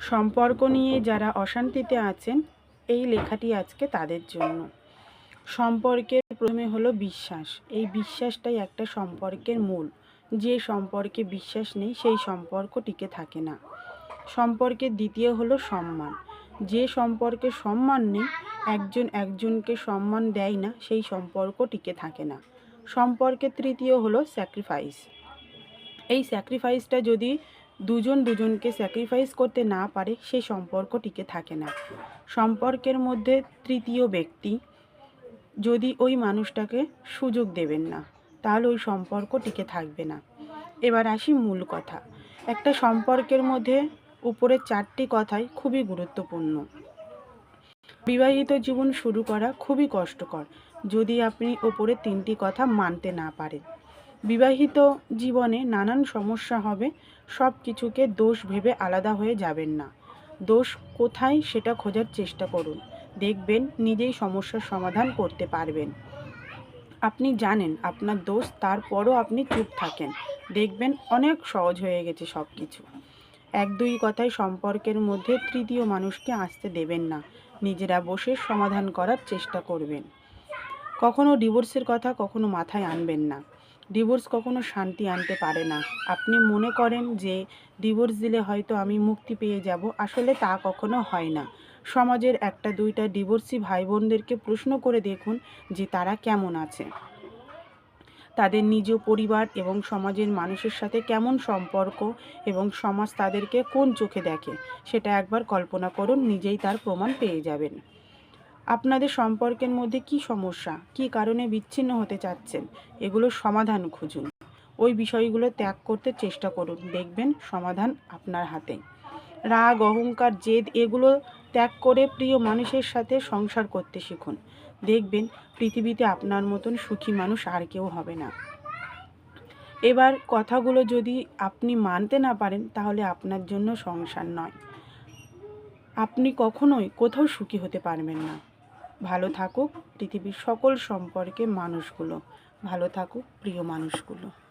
সম্পর্ক নিয়ে যারা অশান্তিতে আছেন, এই লেখাটি আজকে তাদের জন্য। সম্পর্কের প্রথমে হলো বিশ্বাস। এই বিশ্বাসটাই একটা সম্পর্কের মূল। যে সম্পর্কে বিশ্বাস নেই, সেই সম্পর্ক টিকে থাকে না। সম্পর্কের দ্বিতীয় হলো সম্মান। যে সম্পর্কে সম্মান নেই, একজন একজনকে সম্মান দেয় না, সেই সম্পর্ক টিকে থাকে না। সম্পর্কের তৃতীয় হলো স্যাক্রিফাইস এই স্যাক্রিফাইসটা যদি দুজন দুজনকে স্যাক্রিফাইস করতে না পারে সেই সম্পর্ক টিকে থাকে না। সম্পর্কের মধ্যে তৃতীয় ব্যক্তি যদি ওই মানুষটাকে সুযোগ দেবেন না, তাহলে ওই সম্পর্ক টিকে থাকবে না। এবার আসি মূল কথা। একটা সম্পর্কের মধ্যে উপরের চারটি কথাই খুবই গুরুত্বপূর্ণ। বিবাহিত জীবন শুরু করা খুবই কষ্টকর, যদি আপনি ওপরের তিনটি কথা মানতে না পারেন। বিবাহিত জীবনে নানান সমস্যা হবে সব কিছুকে দোষ ভেবে আলাদা হয়ে যাবেন না। দোষ কোথায় সেটা খোঁজার চেষ্টা করুন। দেখবেন নিজেই সমস্যার সমাধান করতে পারবেন। আপনি জানেন আপনার দোষ, তারপরও আপনি চুপ থাকেন। দেখবেন অনেক সহজ হয়ে গেছে সব কিছু এক দুই কথায় সম্পর্কের মধ্যে তৃতীয় মানুষকে আসতে দেবেন না। নিজেরা বসে সমাধান করার চেষ্টা করবেন। কখনো ডিভোর্সের কথা কখনো মাথায় আনবেন না। ডিভোর্স কখনো শান্তি আনতে পারে না। আপনি মনে করেন যে ডিভোর্স দিলে হয়তো আমি মুক্তি পেয়ে যাব, আসলে তা কখনো হয় না। সমাজের একটা দুইটা ডিভোর্সি ভাই বোনদেরকে প্রশ্ন করে দেখুন যে তারা কেমন আছে। তাদের নিজ পরিবার এবং সমাজের মানুষের সাথে কেমন সম্পর্ক এবং সমাজ তাদেরকে কোন চোখে দেখে, সেটা একবার কল্পনা করুন, নিজেই তার প্রমাণ পেয়ে যাবেন। আপনাদের সম্পর্কের মধ্যে কি সমস্যা? কি কারণে বিচ্ছিন্ন হতে চাচ্ছেন? এগুলোর সমাধান খুঁজুন। ওই বিষয়গুলো ত্যাগ করতে চেষ্টা করুন। দেখবেন সমাধান আপনার হাতে। রাগ, অহংকার, জেদ এগুলো ত্যাগ করে প্রিয় মানুষের সাথে সংসার করতে শিখুন। দেখবেন পৃথিবীতে আপনার মতন সুখী মানুষ আর কেউ হবে না। এবার কথাগুলো যদি আপনি মানতে না পারেন, তাহলে আপনার জন্য সংসার নয়। আপনি কখনোই কোথাও সুখী হতে পারবেন না। ভালো থাকুক পৃথিবীর সকল সম্পর্কে মানুষগুলো। ভালো থাকুক প্রিয় মানুষগুলো।